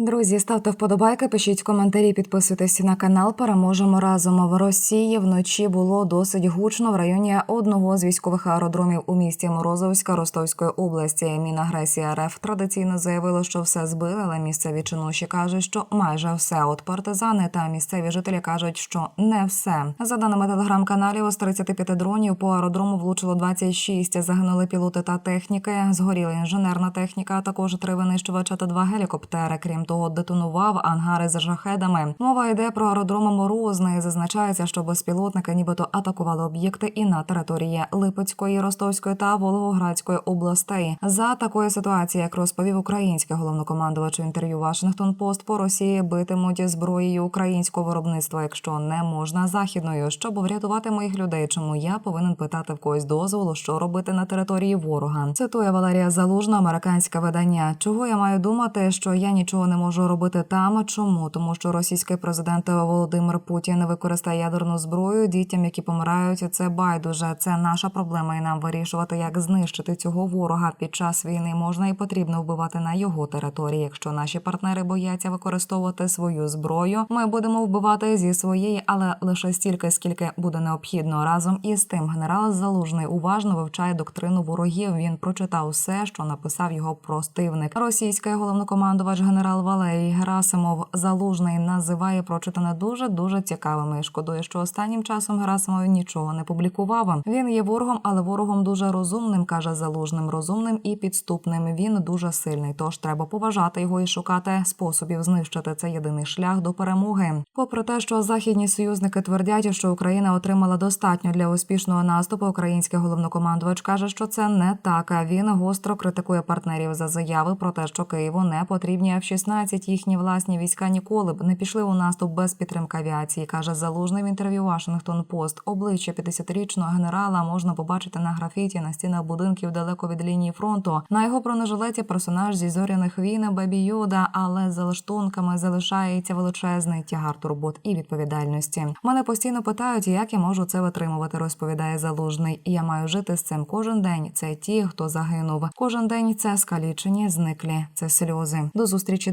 Друзі, ставте вподобайки, пишіть коментарі, підписуйтесь на канал. Переможемо разом. В Росії вночі було досить гучно в районі одного з військових аеродромів у місті Морозовська Ростовської області. Мінагресія РФ традиційно заявило, що все збили, але місцеві чинуші кажуть, що майже все. От партизани та місцеві жителі кажуть, що не все. За даними телеграм-каналів, з 35 дронів по аеродрому влучило 26. Загинули пілоти та техніки. Згоріла інженерна техніка, а також три винищувача та два гелікоптери. Крім того, детонував ангари за шахедами. Мова йде про аеродром Морозний. Зазначається, що безпілотники нібито атакували об'єкти і на території Липецької, Ростовської та Волгоградської областей. За такої ситуації, як розповів український головнокомандувач в інтерв'ю Вашингтон Пост по Росії битимуть зброєю українського виробництва, якщо не можна західною, щоб врятувати моїх людей. Чому я повинен питати в когось дозволу, що робити на території ворога? Цитує Валерія Залужна, американське видання. Чого я маю думати, що я нічого не можу робити там? Чому? Тому що російський президент Володимир Путін використає ядерну зброю дітям, які помирають. Це байдуже. Це наша проблема, і нам вирішувати, як знищити цього ворога під час війни. Можна і потрібно вбивати на його території. Якщо наші партнери бояться використовувати свою зброю, ми будемо вбивати зі своєї, але лише стільки, скільки буде необхідно. Разом із тим, генерал Залужний уважно вивчає доктрину ворогів. Він прочитав все, що написав його простивник. Російський головнокомандувач генерал Валерій Герасимов Залужний називає прочитане дуже дуже цікавими. Шкодує, що останнім часом Герасимов нічого не публікував. Він є ворогом, але ворогом дуже розумним, каже Залужним, розумним і підступним. Він дуже сильний. Тож треба поважати його і шукати способів знищити. Це єдиний шлях до перемоги. Попри те, що західні союзники твердять, що Україна отримала достатньо для успішного наступу, український головнокомандувач каже, що це не так. А він гостро критикує партнерів за заяви про те, що Києву не потрібні F-16. Їхні власні війська ніколи б не пішли у наступ без підтримки авіації. каже залужний в інтерв'ю Вашингтон Пост. Обличчя 50-річного генерала можна побачити на графіті на стінах будинків далеко від лінії фронту. На його бронежилеті персонаж зі зоряних війн Бебі Йода, але за лаштунками залишається величезний тягар турбот і відповідальності. Мене постійно питають, як я можу це витримувати. Розповідає залужний. Я маю жити з цим кожен день. Це ті, хто загинув. Кожен день це скалічені, зниклі. Це сльози. До зустрічі,